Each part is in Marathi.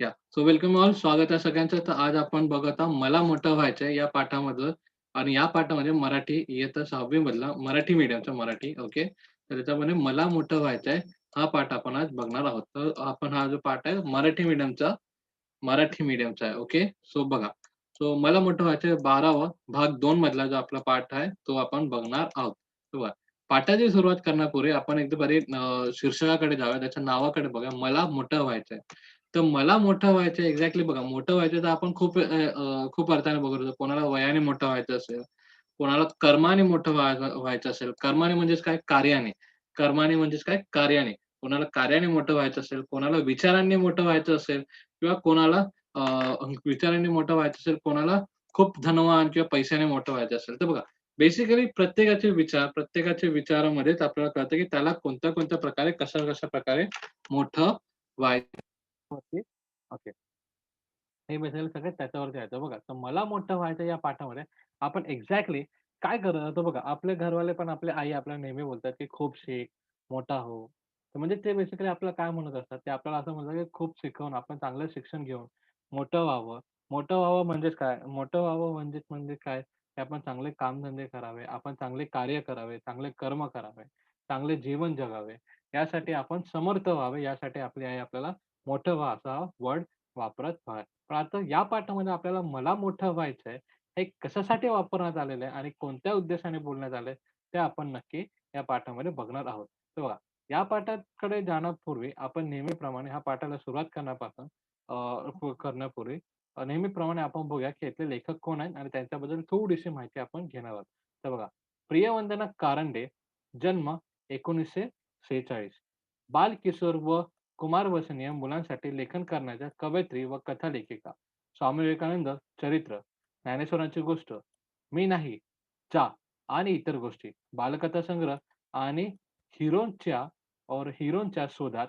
या सो वेलकम ऑल स्वागत आहे सगळ्यांचं. तर आज आपण बघत आहोत मला मोठं व्हायचंय या पाठामधलं. आणि या पाठामध्ये मराठी इयत्ता सहावी मधला मराठी मीडियमचा मराठी ओके तर त्याच्यामध्ये मला मोठं व्हायचंय हा पाठ आपण आज बघणार आहोत. तर आपण हा जो पाठ आहे मराठी मीडियमचा मराठी मीडियमचा आहे ओके सो बघा. सो मला मोठं व्हायचंय बारावा भाग दोन मधला जो आपला पाठ आहे तो आपण बघणार आहोत. बघा. पाठाची सुरुवात करण्यापूर्वी आपण एकदा बरे शीर्षकाकडे जाऊया त्याच्या नावाकडे बघा मला मोठं व्हायचंय. तर मला मोठं व्हायचं एक्झॅक्टली बघा मोठं व्हायचं तर आपण खूप खूप अर्थाने बघत होतो. कोणाला वयाने मोठं व्हायचं असेल कोणाला कर्माने मोठं व्हायचं असेल. कर्माने म्हणजेच काय? कार्याने. कर्माने म्हणजेच काय? कार्याने. कोणाला कार्याने मोठं व्हायचं असेल कोणाला विचारांनी मोठं व्हायचं असेल किंवा कोणाला विचारांनी मोठं व्हायचं असेल कोणाला खूप धनवान किंवा पैशाने मोठं व्हायचं असेल. तर बघा बेसिकली प्रत्येकाचे विचार प्रत्येकाच्या विचारामध्येच आपल्याला कळतं की त्याला कोणत्या कोणत्या प्रकारे कशा कशा प्रकारे मोठं व्हायचं वरती ओके. हे बेसिकली सगळं त्याच्यावरती यायचं बघा. तर मला मोठं व्हायचं या पाठामध्ये आपण एक्झॅक्टली काय करत होतो बघा, आपले घरवाले पण आपली आई आपल्याला नेहमी बोलतात, की "खूप शिक, मोठा हो." तर म्हणजे ते बेसिकली आपल्याला काय म्हणत असतात, ते आपल्याला असं म्हणतात, की खूप शिकवून आपण चांगलं शिक्षण घेऊन मोठं व्हावं. मोठं व्हावं म्हणजेच काय? मोठं व्हावं म्हणजेच म्हणजे काय? की आपण चांगले कामधंदे करावे, आपण चांगले कार्य करावे, चांगले कर्म करावे, चांगले जीवन जगावे. यासाठी आपण समर्थ व्हावे, यासाठी आपली आई आपल्याला मोठं व्हा असा वर्ड वापरत व्हा पण आता या पाठामध्ये आपल्याला मला मोठं व्हायचंय, हे कशासाठी वापरण्यात आलेलं आहे आणि कोणत्या उद्देशाने बोलण्यात आलंय, ते आपण नक्की या पाठामध्ये बघणार आहोत. तर बघा, या पाठाकडे जाण्यापूर्वी आपण नेहमीप्रमाणे ह्या पाठाला सुरुवात करण्यापासून अ, प करण्यापूर्वी अ, नेहमीप्रमाणे आपण बघूया, की इथले लेखक कोण आहेत आणि त्यांच्याबद्दल थोडीशी माहिती आपण घेणार आहोत. तर बघा, प्रियवंदना कारंडे, जन्म 1946 बालकिशोर व कुमार वसनीय मुलांसाठी लेखन करण्याच्या कवयित्री व कथा लेखिका. स्वामी विवेकानंद चरित्र, ज्ञानेश्वरांची गोष्ट, मी नाही, चा आणि इतर गोष्टी, बालकथा संग्रह आणि हिरोंच्या और हिरोंच्या शोधात,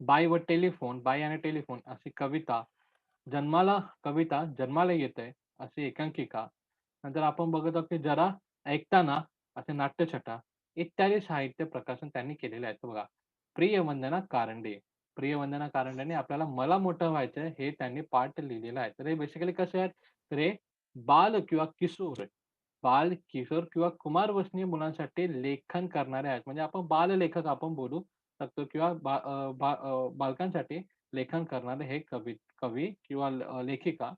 बाय व टेलिफोन, बाई आणि टेलिफोन अशी कविता, जन्माला कविता जन्माला येते अशी एकांकिका, नंतर आपण बघत आहोत की जरा ऐकताना असे नाट्यछटा इत्यादी साहित्य प्रकाशन त्यांनी केलेले आहेत बघा. प्रियवंदना कारंडे. प्रियवंदना कारंडेने आपल्याला मला मोठं व्हायचंय हे त्यांनी पाठ लिहिलेलं आहे. तर हे बेसिकली कसे आहेत? तर हे बाल किंवा किशोर, बाल, किशोर किंवा कुमारवसनीय मुलांसाठी लेखन करणारे आहेत. म्हणजे आपण बाललेखक आपण बोलू शकतो किंवा बा बा बालकांसाठी लेखन करणारे हे कवी कवी किंवा लेखिका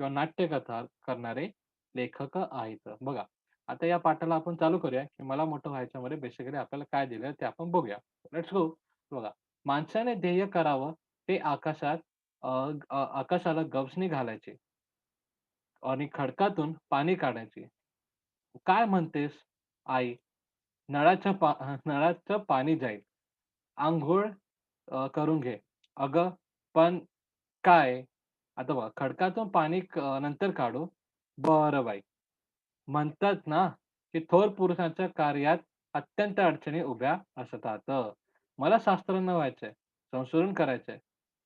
किंवा नाट्यकथा करणारे लेखक आहेत. बघा, आता या पाठाला आपण चालू करूया, की मला मोठं व्हायच्यामध्ये बेसिकली आपल्याला काय दिलंय ते आपण बघूया. Let's go. हो. बघा, माणसाने ध्येय करावं ते आकाशात अ, आकाशाला गवसणी घालायची आणि खडकातून पाणी काढायची. काय म्हणतेस आई? नळाचं पा नळाचं पाणी जाईल. आंघोळ अ, करून घे. अगं, पण काय? आता बघा, खडकातून पाणी क नंतर काढू. बरं बाई. म्हणतात ना, की थोर पुरुषांच्या कार्यात अत्यंत अडचणी उभ्या असतात. मला शास्त्रज्ञ व्हायचंय, संशोधन करायचंय,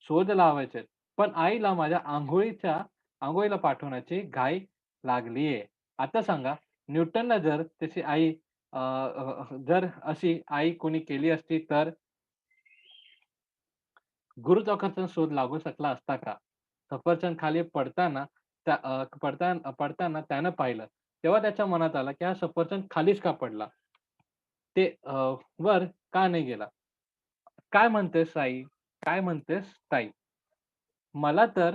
शोध लावायचे पण आईला माझ्या आंघोळीच्या आंघोळीला पाठवण्याची घाई लागलीये. आता सांगा, न्यूटनला जर त्याची आई जर अशी आई कोणी केली असती तर? गुरुत्वाकर्षण शोध लागू शकला असता का? सफरचंद खाली पडताना त्या पडता पडताना त्यानं पाहिलं. तेव्हा त्याच्या मनात आलं, की हा सफरचंद खालीच का पडला? ते वर का नाही गेला? काय म्हणतेस आई? काय म्हणतेस ताई? मला तर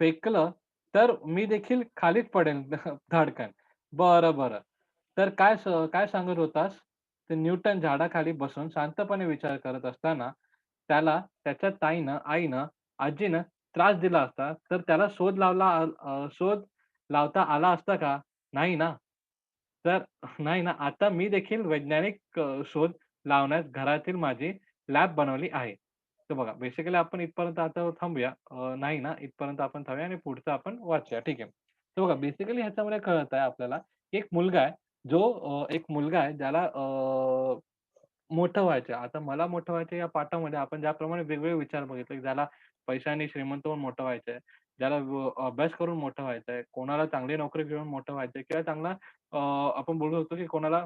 फेकलं तर मी देखील खालीच पडेल धडकन बरं, बरं. तर काय काय सांगत होतास? ते न्यूटन झाडाखाली बसून शांतपणे विचार करत असताना त्याला त्याच्या ताईनं, आईनं, आजीनं त्रास दिला असता, तर त्याला शोध लावला शोध लावता आला असता का? नाही ना. तर नाही ना. आता मी देखील वैज्ञानिक अ, शोध लावण्यास घरातील माझी लॅब बनवली आहे. तर बघा बेसिकली आपण इथपर्यंत आता थांबूया. अ, नाही ना, इथपर्यंत आपण थांबूया आणि पुढचं आपण वाचूया. ठीक आहे. तर बघा बेसिकली ह्याच्यामध्ये कळत आहे आपल्याला, की एक मुलगा आहे, जो अ, एक मुलगा आहे ज्याला अ, मोठं व्हायचं आहे. आता मला मोठं व्हायचं या पाठामध्ये आपण ज्याप्रमाणे वेगवेगळे विचार बघितले, ज्याला पैशाने श्रीमंत होऊन मोठं व्हायचंय, ज्याला अभ्यास करून मोठं व्हायचंय, कोणाला चांगली नोकरी घेऊन मोठं व्हायचंय किंवा चांगला आपण बोलू शकतो, की कोणाला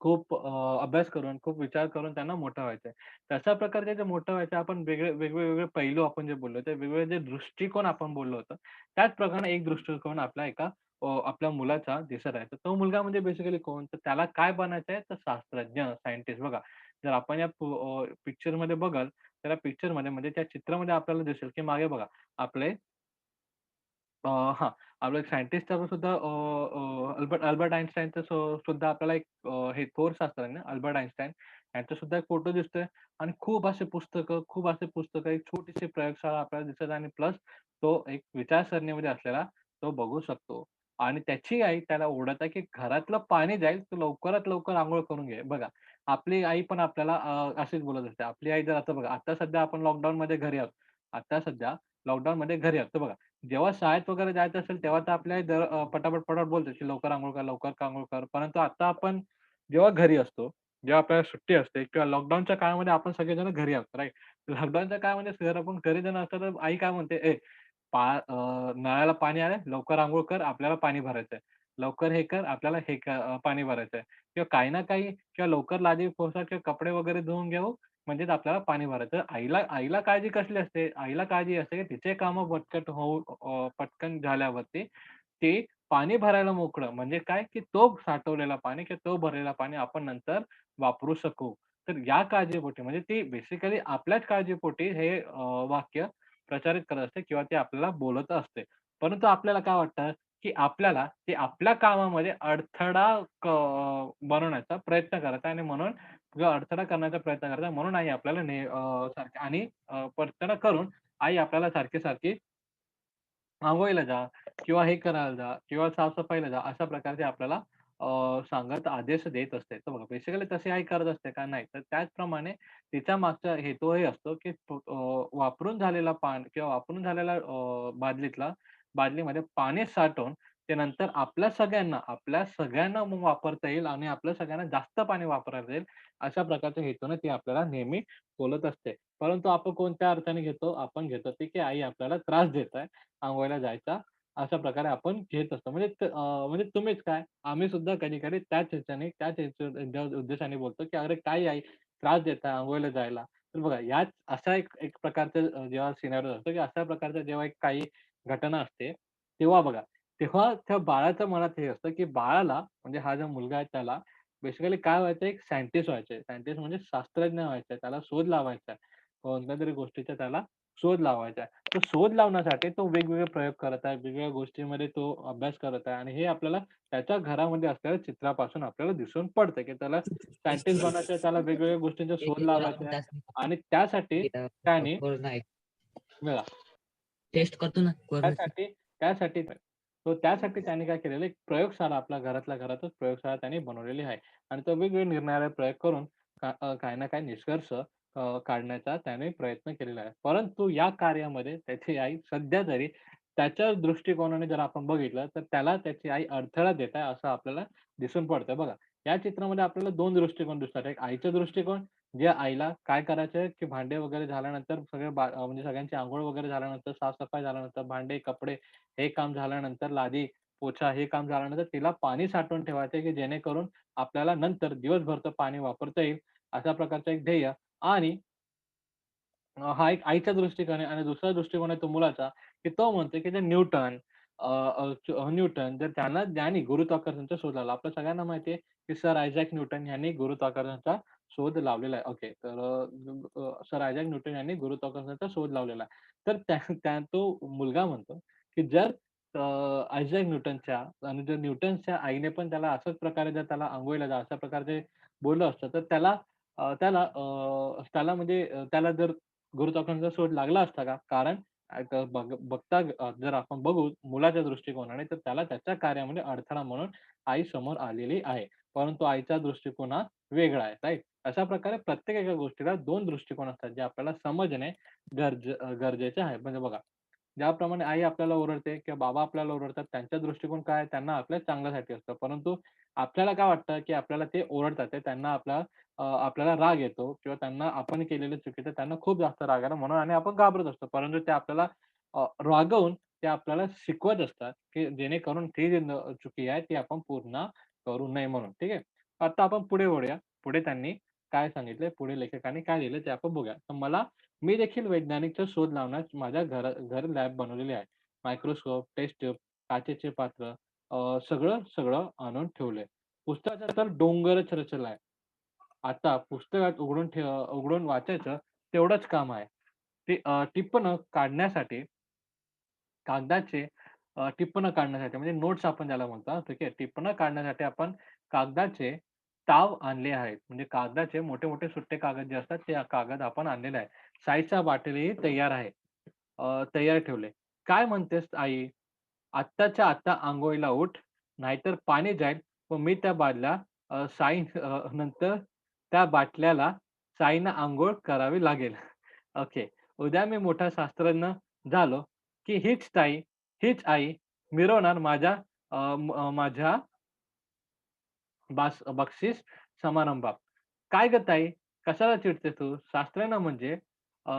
खूप अभ्यास करून, खूप विचार करून त्यांना मोठं व्हायचंय. तशा प्रकारचे जे मोठं व्हायचं आपण वेगळे वेगळे पैलू आपण जे बोललो, ते वेगवेगळे जे दृष्टिकोन आपण बोललो होतो, त्याच प्रकारे एक दृष्टिकोन आपला एका आपल्या मुलाचा दिसत आहे. तर तो मुलगा म्हणजे बेसिकली कोण? तर त्याला काय बनायचंय? तर शास्त्रज्ञ, सायंटिस्ट. बघा, जर आपण या पिक्चरमध्ये बघाल, तर या पिक्चरमध्ये म्हणजे त्या चित्रामध्ये आपल्याला दिसेल, की मागे बघा आपले अ, हां. आपलं एक सायंटिस्टचं सुद्धा अ, अ, अल्बर्ट अल्बर्ट आइन्स्टाईनचं सु सुद्धा आपल्याला एक अ, हे थोर शास्त्रज्ञ अल्बर्ट आइन्स्टाईन यांचा सुद्धा एक फोटो दिसतोय आणि खूप असे पुस्तकं, खूप असे पुस्तकं, एक छोटीशी प्रयोगशाळा आपल्याला दिसत आहे आणि प्लस तो एक विचारसरणीमध्ये असलेला तो बघू शकतो. आणि त्याची आई त्याला ओरडत आहे, की घरातलं पाणी जाईल, तू लवकरात लवकर अंघोळ करून घे. बघा, आपली आई पण आपल्याला अ, अशीच बोलत असते. आपली आई जर आता बघा, आता सध्या आपण लॉकडाऊनमध्ये घरी आहोत. आता सध्या लॉकडाऊनमध्ये घरी आहोत. तर बघा जेव्हा शाळेत वगैरे जायचं असेल, तेव्हा तर आपल्या आई दर अ, पटापट, पटापट बोलते, की "लवकर अंघोळ कर, लवकर अंघोळ कर." परंतु आता आपण जेव्हा घरी असतो, जेव्हा आपल्याला सुट्टी असते किंवा लॉकडाऊनच्या काळामध्ये आपण सगळेजण घरी आहोत, राइट? लॉकडाऊनच्या काळामध्ये जर आपण घरी जण असतो, तर आई काय म्हणते, "ए, पा अ, नळाला पाणी आलंय, लवकर अंघोळ कर, आपल्याला पाणी भरायचंय. लवकर हे कर, आपल्याला हे क अ, पाणी भरायचंय." किंवा काही ना काही किंवा लवकर लादी पुसा किंवा कपडे वगैरे धुवून घेऊ, म्हणजेच आपल्याला पाणी भरायचं. आईला आईला काळजी कसली असते? आईला काळजी असते, की तिचे कामं पटकन होऊ अ, पटकन झाल्यावरती ते पाणी भरायला मोकळं. म्हणजे काय, की तो साठवलेला पाणी किंवा तो भरलेला पाणी आपण नंतर वापरू शकू. तर या काळजीपोटी म्हणजे ती बेसिकली आपल्याच काळजीपोटी हे अ, वाक्य प्रचारित करत असते किंवा ते आपल्याला बोलत असते. परंतु आपल्याला काय वाटतं, की आपल्याला ते आपल्या कामामध्ये अडथळा बनवण्याचा प्रयत्न करायचा आणि म्हणून अडथळा करण्याचा प्रयत्न करत म्हणून आई आपल्याला ने सारखी आणि अ, प्रार्थना करून आई आपल्याला सारखी-सारखी आंघोळीला जा किंवा हे करायला जा किंवा साफसफाईला जा, अशा प्रकारचे आपल्याला सांगत आदेश देत असते. तर बघा बेसिकली तशी आई करत असते का? नाही. तर त्याचप्रमाणे तिच्या मागचा हेतू हे असतो, की वापरून झालेला पान किंवा वापरून झालेला बादलीतला बादलीमध्ये पाणी साठवून ते नंतर आपल्या सगळ्यांना, आपल्या सगळ्यांना मग वापरता येईल आणि आपल्या सगळ्यांना जास्त पाणी वापरता येईल, अशा प्रकारच्या हेतूने ती आपल्याला नेहमी बोलत असते. परंतु आपण कोणत्या अर्थाने घेतो? आपण घेतो ते, की आई आपल्याला त्रास देत आहे. आंघोळीला जायचा, अशा प्रकारे आपण घेत असतो. म्हणजे म्हणजे तुम्हीच काय, आम्ही सुद्धा कधी-कधी त्याच ह्याच्याने त्याच उद्देशाने बोलतो, की "अरे काय आई त्रास देत आहे आंघोळीला जायला." तर बघा याच असा एक एक प्रकारचं जेव्हा सिनारिओ असतो, की अशा प्रकारचं जेव्हा एक काही घटना असते, तेव्हा बघा, तेव्हा त्या बाळाच्या मनात हे असतं, की बाळाला म्हणजे हा जो मुलगा आहे त्याला बेसिकली काय व्हायचंय, एक सायंटिस्ट व्हायचंय. सायंटिस्ट म्हणजे शास्त्रज्ञ व्हायचंय. त्याला शोध लावायचा आहे. कोणत्यातरी गोष्टीचा त्याला शोध लावायचा आहे. तो शोध लावण्यासाठी तो वेगवेगळे प्रयोग करत आहे. वेगवेगळ्या गोष्टींमध्ये तो अभ्यास करत आहे आणि हे आपल्याला त्याच्या घरामध्ये असलेल्या चित्रापासून आपल्याला दिसून पडतं, की त्याला सायंटिस्ट बनायचं आहे, त्याला वेगवेगळ्या गोष्टींचा शोध लावायचा आहे आणि त्यासाठी त्याने टेस्ट करतो ना त्यासाठी त्यासाठी तो त्यासाठी त्याने काय केलेलं एक प्रयोगशाळा आपल्या घरातल्या घरातच प्रयोगशाळा त्याने बनवलेली आहे आणि तो वेगवेगळे निरनिराळे प्रयोग करून काही ना काही निष्कर्ष काढण्याचा त्याने प्रयत्न केलेला आहे. परंतु या कार्यामध्ये त्याची आई सध्या तरी त्याच्या दृष्टिकोनाने जर आपण बघितलं, तर त्याला त्याची आई अडथळा देत आहे असं आपल्याला दिसून पडतं. बघा, या चित्रामध्ये आपल्याला दोन दृष्टिकोन दिसतात. एक आईचा दृष्टिकोन, जे आईला काय करायचंय, की भांडे वगैरे झाल्यानंतर सगळे म्हणजे सगळ्यांची आंघोळ वगैरे झाल्यानंतर, साफसफाई झाल्यानंतर, भांडे, कपडे हे काम झाल्यानंतर, लादी, पोछा हे काम झाल्यानंतर तिला पाणी साठवून ठेवायचं की जेणेकरून आपल्याला नंतर दिवसभर तर पाणी वापरता येईल, अशा प्रकारचं एक ध्येय आणि हा एक आईच्या दृष्टिकोन आहे आणि दुसरा दृष्टिकोन आहे तो मुलाचा, की तो म्हणतो की जे न्यूटन न्यूटन जर त्यांना ज्यांनी गुरुत्वाकर्षणचा शोध लावला. आपल्या सगळ्यांना माहितीये की सर आयझॅक न्यूटन यांनी गुरुत्वाकर्षणचा शोध लावलेला आहे. ओके. तर सर आयझॅक न्यूटन यांनी गुरुत्वाकर्षणाचा शोध लावलेला आहे. तर त्या त्या तो मुलगा म्हणतो, की जर आयझॅक न्यूटनच्या आणि जर न्यूटनच्या आईने पण त्याला अशाच प्रकारे जर त्याला अंघोळीला जा, अशा प्रकारचे बोललं असतं, तर त्याला त्याला त्याला म्हणजे त्याला जर गुरुत्वाकर्षणाचा शोध लागला असता का? कारण बघता जर आपण बघू मुलाच्या दृष्टिकोनाने, तर त्याला त्याच्या कार्यामध्ये अडथळा म्हणून आई समोर आलेली आहे. परंतु आईचा दृष्टिकोन हा वेगळा आहे, राईट अशा प्रकारे प्रत्येक एका गोष्टीला दोन दृष्टिकोन असतात, जे आपल्याला समजणे गरजे गरजेचे आहे. म्हणजे बघा, ज्याप्रमाणे आई आपल्याला ओरडते किंवा बाबा आपल्याला ओरडतात, त्यांचा दृष्टिकोन काय त्यांना आपल्या चांगल्यासाठी असतं. परंतु आपल्याला काय वाटतं, की आपल्याला ते ओरडतात त्यांना आपला आपल्याला राग येतो किंवा त्यांना आपण केलेले चुकीचं त्यांना खूप जास्त राग आला म्हणून आणि आपण घाबरत असतो. परंतु ते आपल्याला रागवून ते आपल्याला शिकवत असतात, की जेणेकरून ती जी चुकी आहे ती आपण पूर्ण करू नये म्हणून. ठीक आहे. आता आपण पुढे वळूया. पुढे त्यांनी काय सांगितलंय, पुढे लेखकाने काय लिहिलं ते आपण बघूया. तर मला मी देखील वैज्ञानिकचा शोध लावण्यास माझ्या घर घर लॅब बनवलेली आहे. मायक्रोस्कोप, टेस्ट ट्यूब, काचेचे पात्र सगळं, सगळं आणून ठेवलंय. पुस्तकाचा तर डोंगरच आहे आता पुस्तकात उघडून ठेव उघडून वाचायचं तेवढंच काम आहे. ते टिप्पणं काढण्यासाठी कागदाचे टिप्पणं काढण्यासाठी म्हणजे नोट्स आपण ज्याला म्हणतो ठीक आहे. टिप्पणं काढण्यासाठी आपण कागदाचे ताव आणले आहेत. म्हणजे कागदाचे मोठे-मोठे सुट्टे कागद जे असतात, ते कागद आपण आणलेले आहे. साईचा बाटलीही तयार आहे. तयार ठेवले. "काय म्हणतेस आई? आत्ताच्या आत्ता आंघोळीला उठ, नाहीतर पाणी जाईल व मी त्या बादला साई नंतर त्या बाटल्याला साईनं आंघोळ करावी लागेल." ओके. "उद्या मी मोठा शास्त्रज्ञ झालो, की हीच ताई, हीच आई मिरवणार माझ्या माझ्या बास बक्षीस समारंभात." "काय गताई ताई, कशाला चिडते तू? शास्त्रज्ञ म्हणजे अ,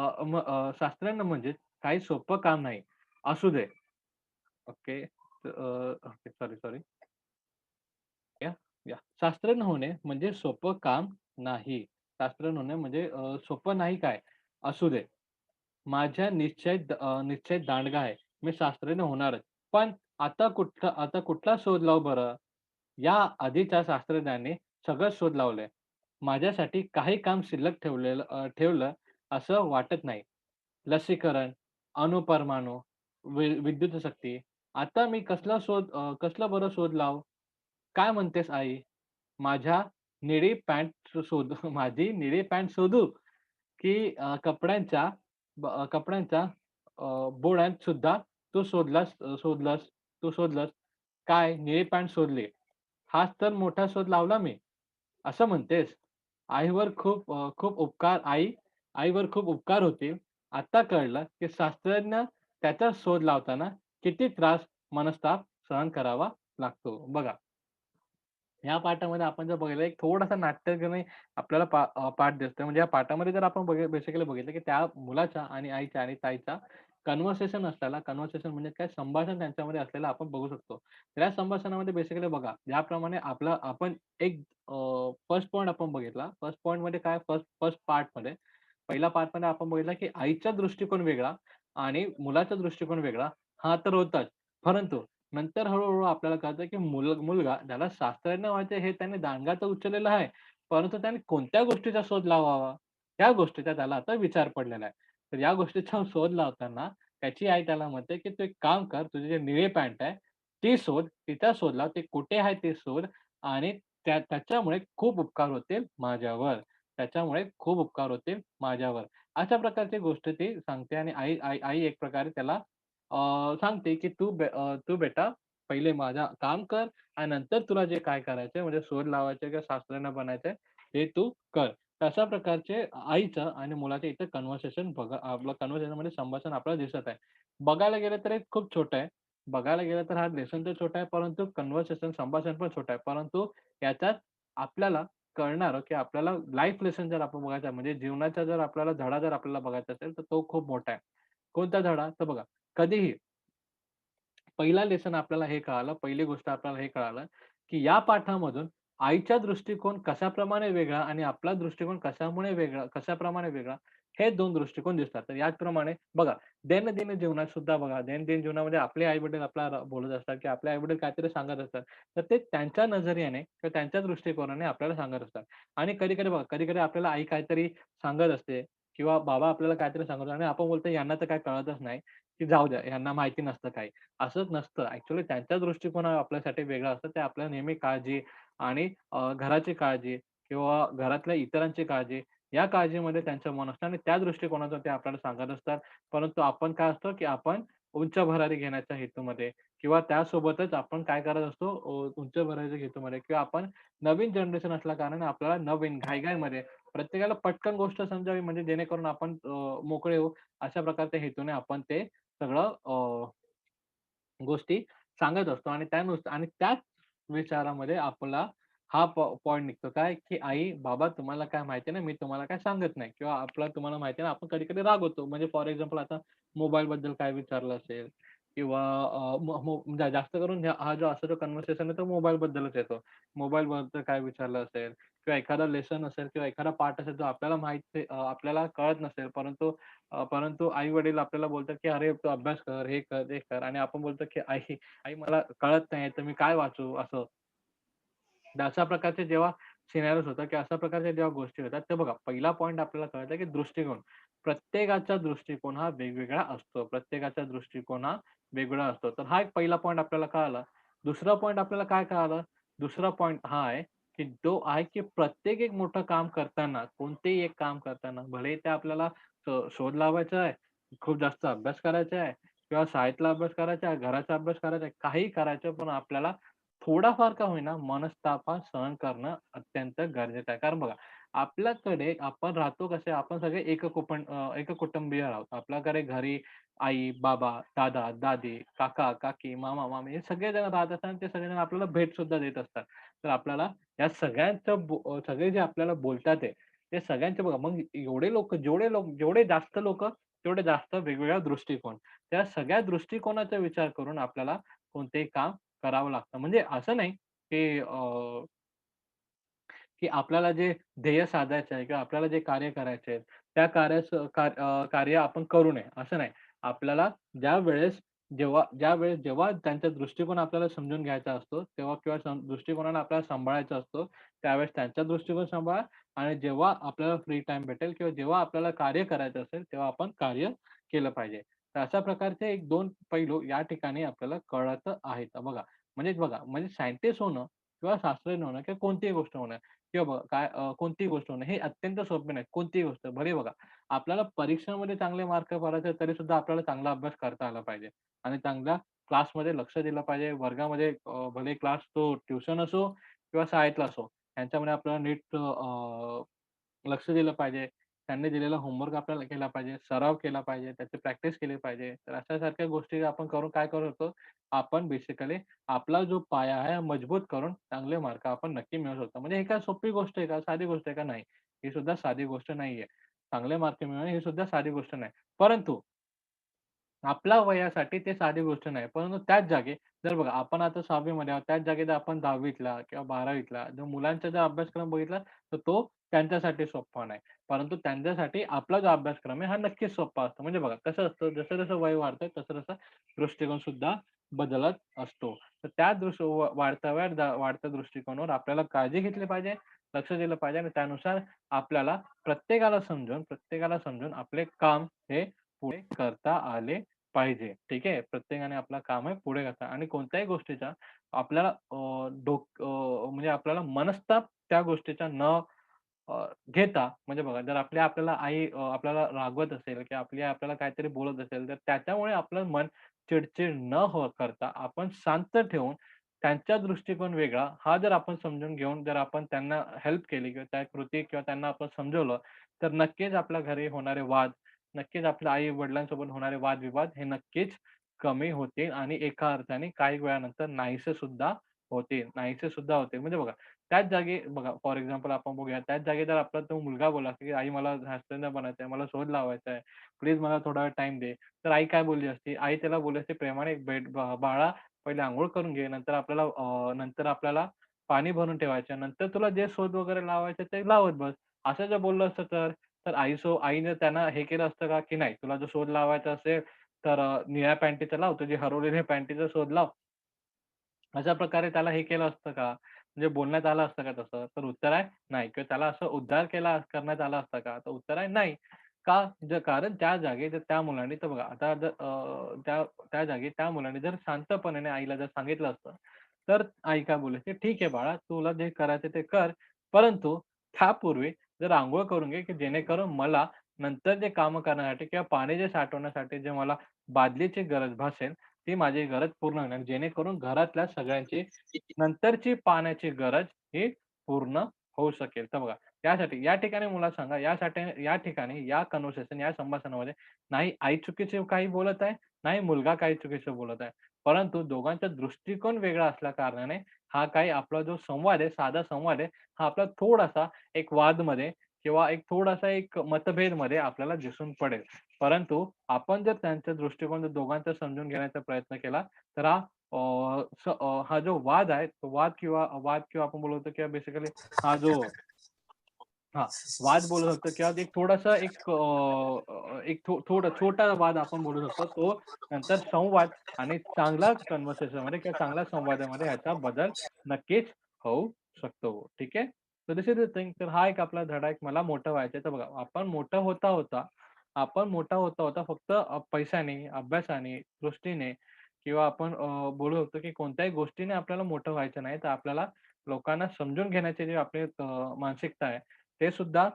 शास्त्रज्ञ म्हणजे काही सोपं काम नाही." "असू दे." Okay. Okay. Sorry, sorry. Yeah, yeah. शास्त्रज्ञ होणे म्हणजे सोपं काम नाही. शास्त्रज्ञ होणे म्हणजे सोपं नाही काय? असू दे. माझ्या निश्चय निश्चय दांडगा आहे. मी शास्त्रज्ञ होणारच. पण आता कुठला आता कुठला शोध लावू बरं? या आधीच्या शास्त्रज्ञांनी सगळं शोध लावलंय. माझ्यासाठी काही काम शिल्लक ठेवलेलं ठेवलं असं वाटत नाही. लसीकरण, अणुपरमाणू, वि विद्युत शक्ती. आता मी कसला शोध अ, कसला बरं शोध लाव काय म्हणतेस आई? माझ्या निळी पॅन्ट शोध माझी निळी पॅन्ट शोधू? की कपड्यांच्या कपड्यांच्या अ, बोळ्यात सुद्धा तू शोधलास शोधलास तू शोधलास काय निळी पॅन्ट शोधली. हाच तर मोठा शोध लावला मी. असं म्हणतेस? आईवर खूप खूप उपकार आई आईवर खूप उपकार होतील. आता कळलं, की शास्त्रज्ञ त्याचा शोध लावताना किती त्रास, मनस्ताप सहन करावा लागतो. बघा. या पाठामध्ये आपण जर बघितलं एक थोडासा नाट्यगणे आपल्याला पा पाठ दिसतोय. म्हणजे या पाठामध्ये जर आपण बघ बेसिकली बघितलं, की त्या मुलाच्या आणि आईच्या आणि ताईचा कन्व्हर्सेशन असलेला कन्व्हर्सेशन म्हणजे काय संभाषण त्यांच्यामध्ये असलेलं आपण बघू शकतो. त्या संभाषणामध्ये बेसिकली बघा, ज्याप्रमाणे आपला आपण एक फर्स्ट पॉईंट आपण बघितला. फर्स्ट म्हणजे पॉईंटमध्ये काय फर्स्ट फर्स्ट पार्टमध्ये पहिल्या पार्टमध्ये आपण बघितलं, की आईचा दृष्टिकोन वेगळा आणि मुलाचा दृष्टिकोन वेगळा. हा तर होताच. परंतु नंतर हळूहळू आपल्याला कळतं, की मुल मुलगा ज्याला शास्त्रज्ञ व्हायचे हे त्याने दांडगा तर उचललेला आहे. परंतु त्याने कोणत्या गोष्टीचा शोध लावावा? त्या गोष्टीचा त्याला आता विचार पडलेला आहे. तर या गोष्टीचा शोध लावताना त्याची आई त्याला म्हणते, की "तू एक काम कर, तुझे जे निळी पॅन्ट आहे, ती शोध, तिचा शोध लाव. ते कुठे आहे ते शोध आणि त्या त्याच्यामुळे खूप उपकार होतील माझ्यावर. त्याच्यामुळे खूप उपकार होतील माझ्यावर." अशा प्रकारची गोष्ट ती सांगते आणि आई आई आई एक प्रकारे त्याला सांगते, की "तू बे तू बेटा पहिले माझा काम कर आणि नंतर तुला जे काय करायचंय म्हणजे शोध लावायचे किंवा शास्त्रज्ञ बनायचंय, ते तू कर." तशा प्रकारचे आईचं आणि मुलाचं इथं कन्व्हर्सेशन बघा आपलं कन्व्हर्सेशनमध्ये म्हणजे संभाषण आपल्याला दिसत आहे. बघायला गेलं तर हे खूप छोटं आहे. बघायला गेलं तर हा लेसन तर छोटा आहे, परंतु कन्व्हर्सेशन संभाषण पण छोटं आहे. परंतु याच्यात आपल्याला कळणार की आपल्याला लाईफ लेसन जर आपण बघायचा म्हणजे जीवनाचा जर आपल्याला धडा जर आपल्याला बघायचा असेल, तर तो खूप मोठा आहे. कोणता धडा? तर बघा, कधीही पहिला लेसन आपल्याला हे कळालं, पहिली गोष्ट आपल्याला हे कळालं, की या पाठामधून आईचा दृष्टिकोन कशाप्रमाणे वेगळा आणि आपला दृष्टिकोन कशामुळे वेगळा कशाप्रमाणे वेगळा, हे दोन दृष्टिकोन दिसतात. तर याचप्रमाणे बघा, दैनंदिन जीवनात सुद्धा बघा, दैनंदिन जीवनामध्ये आपले आई-वडील आपल्याला बोलत असतात, की आपले आई-वडील काहीतरी सांगत असतात. तर ते त्यांच्या नजरेने किंवा त्यांच्या दृष्टिकोनाने आपल्याला सांगत असतात. आणि कधी-कधी बघा, कधी-कधी आपल्याला आई काहीतरी सांगत असते किंवा बाबा आपल्याला काहीतरी सांगत आणि आपण बोलतो, "यांना तर काही कळतच नाही, की जाऊ द्या, यांना माहिती नसतं काही." असंच नसतं. ऍक्च्युली त्यांचा दृष्टिकोन आपल्यासाठी वेगळा असतो. ते आपल्या नेहमी काळजी आणि घराची काळजी किंवा घरातल्या इतरांची काळजी, या काळजीमध्ये त्यांचं मन असतं आणि त्या दृष्टिकोनातून ते आपल्याला सांगत असतात. परंतु आपण काय असतो की आपण उंच भरारी घेण्याच्या हेतूमध्ये किंवा त्यासोबतच आपण काय करत असतो, उंच भरारीच्या हेतूमध्ये किंवा आपण नवीन जनरेशन असल्या कारणाने आपल्याला नवीन घाईघाईमध्ये प्रत्येकाला पटकन गोष्ट समजावी म्हणजे जेणेकरून आपण मोकळे होऊ, अशा प्रकारच्या हेतूने आपण ते सगळं गोष्टी सांगत असतो आणि त्यानुसार आणि त्याच विचारामध्ये आपला हा पॉईंट पॉइंट निघतो काय, की आई, बाबा तुम्हाला काय माहिती नाही, मी तुम्हाला काय सांगत नाही किंवा आपला तुम्हाला माहिती ना, आपण कधी-कधी रागवतो. म्हणजे फॉर एक्झाम्पल आता मोबाईल बद्दल काय विचारलं असेल किंवा अ, मो म्हणजे जास्त करून ह्या हा जो असा जो कन्व्हर्सेशन आहे तो मोबाईलबद्दलच येतो. मोबाईलबद्दल काय विचारलं असेल किंवा एखादा लेसन असेल किंवा एखादा पाठ असेल जो आपल्याला माहीत अ, आपल्याला कळत नसेल परंतु अ, परंतु आई-वडील आपल्याला बोलतात, की "अरे, तू अभ्यास कर, हे कर, ते कर" आणि आपण बोलतो, की "आई, आई मला कळत नाही, तर मी काय वाचू?" असं. तर अशा प्रकारचे जेव्हा सिनेरिओज होतात किंवा अशा प्रकारच्या जेव्हा गोष्टी होतात, तर बघा पहिला पॉइंट आपल्याला कळतं, की दृष्टिकोन. प्रत्येकाचा दृष्टिकोन हा वेगवेगळा असतो. प्रत्येकाचा दृष्टिकोन हा वेगवेगळा असतो. तर हा एक पहिला पॉईंट आपल्याला कळाला. दुसरा पॉईंट आपल्याला काय कळालं? दुसरा पॉईंट हा आहे, की तो आहे, की प्रत्येक एक मोठं काम करताना, कोणतेही एक काम करताना, भलेही ते आपल्याला शोध लावायचा आहे, खूप जास्त अभ्यास करायचा आहे किंवा शाळेतला अभ्यास करायचा आहे, घराचा अभ्यास करायचा आहे, काही करायचं पण आपल्याला थोडाफार का होईना मनस्ताप हा सहन करणं अत्यंत गरजेचं आहे. कारण बघा, आपल्याकडे आपण राहतो कसे आपण सगळे एक कुपण एक कुटुंबीय आहोत. आपल्याकडे घरी आई, बाबा, दादा, दादी, काका, काकी, मामा, मामी हे सगळेजण राहत असतात आणि ते सगळेजण आपल्याला भेट सुद्धा देत असतात. तर आपल्याला या सगळ्यांचं बो सगळे जे आपल्याला बोलतात आहे, ते सगळ्यांचे बघा मग एवढे लोक जेवढे लोक जेवढे जास्त लोक तेवढे जास्त वेगवेगळा दृष्टिकोन. त्या सगळ्या दृष्टिकोनाचा विचार करून आपल्याला कोणतेही काम करावं लागतं. म्हणजे असं नाही, की अ की आपल्याला जे ध्येय साधायचं आहे किंवा आपल्याला जे कार्य करायचे आहे, त्या कार्याचं कार अ, कार्य आपण करू नये, असं नाही. आपल्याला ज्यावेळेस जेव्हा ज्यावेळेस जेव्हा त्यांचा दृष्टिकोन आपल्याला समजून घ्यायचा असतो, तेव्हा किंवा दृष्टिकोनाला आपल्याला सांभाळायचा असतो, त्यावेळेस त्यांचा दृष्टिकोन सांभाळा आणि जेव्हा आपल्याला फ्री टाईम भेटेल किंवा जेव्हा आपल्याला कार्य करायचं असेल, तेव्हा आपण कार्य केलं पाहिजे. तर अशा प्रकारचे 1-2 पैलू या ठिकाणी आपल्याला कळत आहेत. बघा, म्हणजेच बघा, म्हणजे सायंटिस्ट होणं किंवा शास्त्रज्ञ होणं किंवा कोणतीही गोष्ट होणं किंवा बघा काय कोणतीही गोष्ट होणं हे अत्यंत सोपे नाही. कोणतीही गोष्ट. भले बघा, आपल्याला परीक्षेमध्ये चांगले मार्क पडायचे तरी सुद्धा आपल्याला चांगला अभ्यास करता आला पाहिजे आणि चांगल्या क्लासमध्ये लक्ष दिलं पाहिजे. वर्गामध्ये अ, भले क्लास तो ट्युशन असो किंवा शाळेतला असो, यांच्यामध्ये आपल्याला नीट अ, लक्ष दिलं पाहिजे. त्यांनी दिलेला होमवर्क आपल्याला केला पाहिजे, सराव केला पाहिजे, त्याची प्रॅक्टिस केली पाहिजे. तर अशा सारख्या गोष्टी आपण करून काय करू शकतो, आपण बेसिकली आपला जो पाया आहे मजबूत करून चांगले मार्क आपण नक्की मिळू शकतो. म्हणजे हे काय सोपी गोष्ट आहे का? साधी गोष्ट आहे का? नाही. ही सुद्धा साधी गोष्ट नाहीये. चांगले मार्क मिळवणे ही सुद्धा साधी गोष्ट नाही. परंतु आपल्या वयासाठी ते साधी गोष्ट नाही. परंतु त्याच जागी जर बघा आपण आता 6वी मध्ये आहोत, त्याच जागी जर आपण 10वीतला किंवा 12वीतला जर मुलांचा जर अभ्यासक्रम बघितला, तर तो त्यांच्यासाठी सोप्पा नाही. परंतु त्यांच्यासाठी आपला जो अभ्यासक्रम आहे हा नक्कीच सोप्पा असतो. म्हणजे बघा कसं असतं जसं-जसं वय वाढतंय तसं-तसं दृष्टिकोन सुद्धा बदलत असतो. तर त्या दृष्टी व वाढत्या वयात वाढत्या दृष्टिकोनावर आपल्याला काळजी घेतली पाहिजे, लक्ष दिलं पाहिजे आणि त्यानुसार आपल्याला प्रत्येकाला समजून प्रत्येकाला समजून आपले काम हे पुढे करता आले पाहिजे. ठीक आहे. प्रत्येकाने आपलं काम आहे पुढे करता आणि कोणत्याही गोष्टीचा आपल्याला अ, डोक अ, म्हणजे आपल्याला मनस्ताप त्या गोष्टीचा न अ, घेता म्हणजे बघा जर आपली आपल्याला आई अ, आपल्याला रागवत असेल किंवा आपली आई आपल्याला काहीतरी बोलत असेल, तर त्याच्यामुळे आपलं मन चिडचिड न हो करता आपण शांत ठेवून त्यांचा दृष्टिकोन वेगळा, हा जर आपण समजून घेऊन जर आपण त्यांना हेल्प केली किंवा त्या कृती किंवा त्यांना आपण समजवलं, तर नक्कीच आपल्या घरी होणारे वाद, नक्कीच आपल्या आई-वडिलांसोबत होणारे वादविवाद हे नक्कीच कमी होतील आणि एका अर्थाने काही वेळानंतर नाहीसे सुद्धा होतील. नाहीसे सुद्धा होतील. म्हणजे बघा त्याच जागी बघा फॉर एक्झाम्पल आपण बघूया, त्याच जागी जर आपला तो मुलगा बोलला, की "आई मला शास्त्रज्ञ बनायचं आहे, मला शोध लावायचा आहे. प्लीज मला थोडा वेळ टाइम दे." तर आई काय बोलली असती? आई त्याला बोलली असती प्रेमाने, "बेट बाळा पहिले आंघोळ करून घे, नंतर आपल्याला नंतर आपल्याला पाणी भरून ठेवायचं नंतर तुला जे शोध वगैरे लावायचे ते लावत बस." असं जर बोललं असतं तर? तर आई सो आईने त्यांना हे केलं असतं का, की "नाही तुला जर शोध लावायचा असेल, तर अ, निळ्या पॅन्टीचा लाव, तुझी हरवलेल्या पॅन्टीचा शोध लाव." अशा प्रकारे त्याला हे केलं असतं का? म्हणजे बोलण्यात आलं असतं का तसं? तर उत्तर आहे नाही. किंवा त्याला असं उद्धार केला करण्यात आला असता का? तर उत्तर आहे नाही. का? जर कारण त्या जागी जर त्या मुलाने तर बघा आता जर अ, त्या त्या जागी त्या मुलाने जर शांतपणाने आईला जर सांगितलं असतं, तर आई काय बोलली असती, "ठीक आहे बाळा, तुला जे करायचं ते कर. परंतु त्यापूर्वी जर आंघोळ करून घे, की जेणेकरून मला नंतर जे कामं करण्यासाठी किंवा पाणी जे साठवण्यासाठी जे मला बादलीची गरज भासेल, ती माझी गरज पूर्ण होणार जेणेकरून घरातल्या सगळ्यांची नंतरची पाण्याची गरज ही पूर्ण होऊ शकेल. तर बघा त्यासाठी या ठिकाणी मला सांगा यासाठी या ठिकाणी या कन्व्हर्सेशन या संभाषणामध्ये नाही आई चुकीचे काही बोलत आहे, नाही मुलगा काही चुकीचं बोलत आहे. परंतु दोघांचा दृष्टिकोन वेगळा असल्या कारणाने हा काही आपला जो संवाद आहे, साधा संवाद आहे, हा आपला थोडासा एक वादमध्ये किंवा एक थोडासा एक मतभेदमध्ये आपल्याला दिसून पडेल. परंतु आपण जर त्यांचा दृष्टिकोन जर दोघांचा समजून घेण्याचा प्रयत्न केला, तर हा हा जो वाद आहे, तो वाद किंवा वाद किंवा आपण बोलवतो किंवा बेसिकली हा जो हा वाद बोलू शकतो किंवा एक थोडासा एक एक थो थोडा छोटा वाद आपण बोलू शकतो. तो नंतर संवाद आणि चांगला कन्व्हर्सेशनमध्ये किंवा चांगल्या संवादामध्ये ह्याचा बदल नक्कीच होऊ शकतो. ठीक आहे. तर दिस इज थिंग. तर हा एक आपला धडा एक मला मोठं व्हायचंय. तर बघा आपण मोठं होता, होता आपण मोठा होता, होता फक्त अ, पैशाने, अभ्यासाने, दृष्टीने किंवा आपण अ, बोलू शकतो की कोणत्याही गोष्टीने आपल्याला मोठं व्हायचं नाही. तर आपल्याला लोकांना समजून घेण्याची जी आपली अ, मानसिकता आहे, ते सुद्धा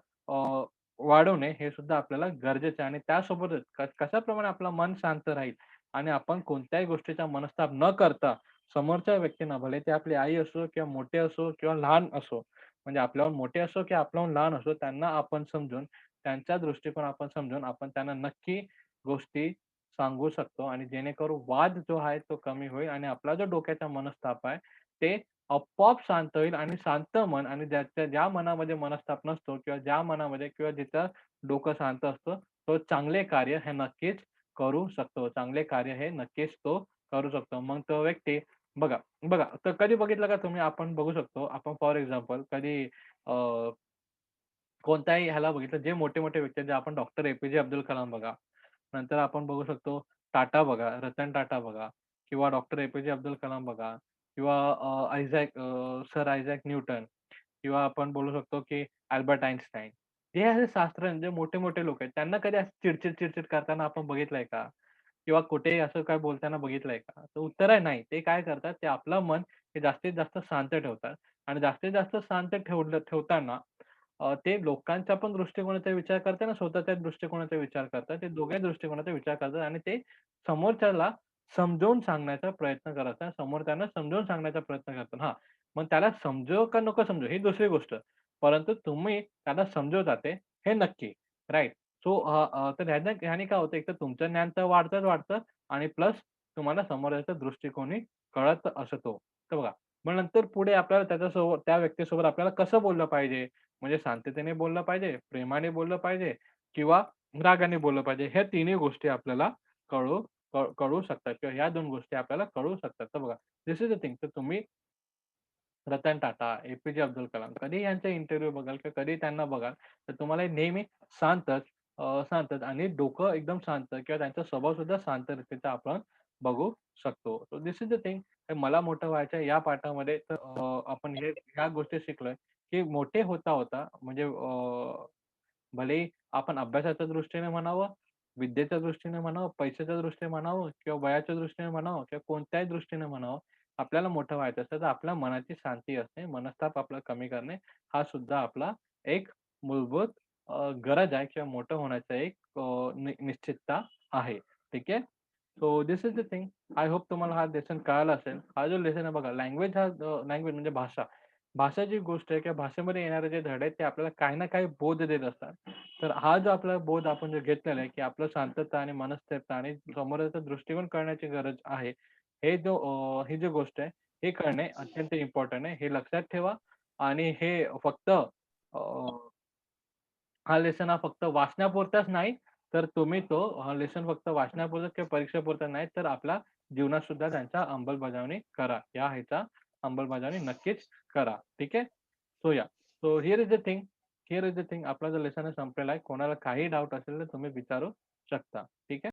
वाढवणे हे सुद्धा आपल्याला गरजेचं आहे. आणि त्यासोबतच कशाप्रमाणे आपलं मन शांत राहील आणि आपण कोणत्याही गोष्टीचा मनस्ताप न करता समोरच्या व्यक्तींना भले ते आपली आई असो किंवा मोठे असो किंवा लहान असो, म्हणजे आपल्याहून मोठे असो किंवा आपल्याहून लहान असो, त्यांना आपण समजून, त्यांचा दृष्टिकोन आपण समजून, आपण त्यांना नक्की गोष्टी सांगू शकतो. आणि जेणेकरून वाद जो आहे तो कमी होईल आणि आपला जो डोक्याचा मनस्ताप आहे, ते आपोआप शांत होईल आणि शांत मन आणि ज्याच्या ज्या मनामध्ये मनस्ताप नसतो किंवा ज्या मनामध्ये किंवा ज्याचं डोकं शांत असतं, तो चांगले कार्य हे नक्कीच करू शकतो. चांगले कार्य हे नक्कीच तो करू शकतो. मग तो व्यक्ती बघा, बघा तर कधी बघितलं का तुम्ही आपण बघू शकतो, आपण फॉर एक्झाम्पल कधी कोणत्याही ह्याला बघितलं, जे मोठे-मोठे व्यक्ती जे आपण डॉक्टर ए-पी-जे अब्दुल कलाम बघा, नंतर आपण बघू शकतो टाटा बघा, रतन टाटा बघा किंवा डॉक्टर ए-पी-जे अब्दुल कलाम बघा किंवा अ, आयझॅक अ, सर आयझॅक न्यूटन किंवा आपण बोलू शकतो की अल्बर्ट आइन्स्टाईन. हे असे शास्त्रज्ञ जे मोठे-मोठे लोक आहेत, त्यांना कधी असं चिडचिड-चिडचिड करताना आपण बघितलंय का? किंवा कुठेही असं काय बोलताना बघितलंय का? तर उत्तर आहे नाही. ते काय करतात, ते आपलं मन हे जास्तीत जास्त शांत ठेवतात आणि जास्तीत जास्त शांत ठेवलं ठेवताना अ, ते लोकांच्या पण दृष्टिकोनाचा विचार करतात आणि स्वतःच्या दृष्टिकोनाचा विचार करतात. ते दोघे दृष्टिकोनाचा विचार करतात आणि ते समोरच्याला समजावून सांगण्याचा प्रयत्न करायचा समोर त्यांना समजावून सांगण्याचा प्रयत्न करतात. हा मग त्याला समजो का नको समजव ही दुसरी गोष्ट. परंतु तुम्ही त्याला समजवता ते हे नक्की. राईट सो तर ह्याने ह्याने काय होतं, एकतर तुमचं ज्ञान तर वाढतच वाढतं आणि प्लस तुम्हाला समोरच्याचा दृष्टिकोनी कळत असतो. तर बघा, मग नंतर पुढे आपल्याला त्याच्यासोबत त्या व्यक्तीसोबत आपल्याला कसं बोललं पाहिजे? म्हणजे शांततेने बोललं पाहिजे, प्रेमाने बोललं पाहिजे किंवा रागाने बोललं पाहिजे. ह्या तिन्ही गोष्टी आपल्याला कळू कळू शकतात किंवा ह्या दोन गोष्टी आपल्याला कळू शकतात. तर बघा, दिस इज अ थिंग. तर तुम्ही रतन टाटा, ए-पी-जे अब्दुल कलाम कधी यांचा इंटरव्ह्यू बघाल किंवा कधी त्यांना बघाल, तर तुम्हाला नेहमी शांतच शांतच आणि डोकं एकदम शांत किंवा त्यांचा स्वभाव सुद्धा शांत रीतीचा आपण बघू शकतो. So this is the thing. मला मोठं व्हायचं या पाठामध्ये तर आपण हे ह्या गोष्टी शिकलोय, की मोठे होता, होता म्हणजे भले आपण अभ्यासाच्या दृष्टीने म्हणावं, विद्येच्या दृष्टीने म्हणावं, पैशाच्या दृष्टीने म्हणावं किंवा वयाच्या दृष्टीने म्हणावं किंवा कोणत्याही दृष्टीने म्हणावं, आपल्याला मोठं व्हायचं असेल तर आपल्या मनाची शांती असणे, मनस्ताप आपला कमी करणे, हा सुद्धा आपला एक मूलभूत अ, गरज आहे किंवा मोठं होण्याचा एक अ, नि निश्चितता आहे. ठीक आहे. So this is the thing. I hope तुम्हाला हा लेसन कळाला असेल. हा जो लेसन आहे बघा लँग्वेज हा अ, लँग्वेज म्हणजे भाषा. भाषा जी गोष्ट आहे किंवा भाषेमध्ये येणारे जे धडे आहेत, ते आपल्याला काही ना काही बोध देत असतात. तर हा जो आपला बोध आपण जो घेतलेला आहे, की आपलं शांतता आणि मनस्थिरता आणि समोरचा दृष्टिकोन करण्याची गरज आहे. हे जो ही जी गोष्ट आहे, हे करणे अत्यंत इम्पॉर्टंट आहे. हे लक्षात ठेवा आणि हे फक्त हा लेसन हा फक्त वाचण्यापुरताच नाही, तर तुम्ही तो हा लेसन फक्त वाचण्यापुरता किंवा परीक्षेपुरता नाही, तर आपल्या जीवनात सुद्धा त्यांचा अंमलबजावणी करा. या ह्याचा अंमलबजावणी नक्कीच करा. ठीक आहे. So yeah. So here is the thing here is the thing आपला जो लेसन संपलेला आहे. कोणाला काही डाऊट असेल तर तुम्ही विचारू शकता. ठीक आहे.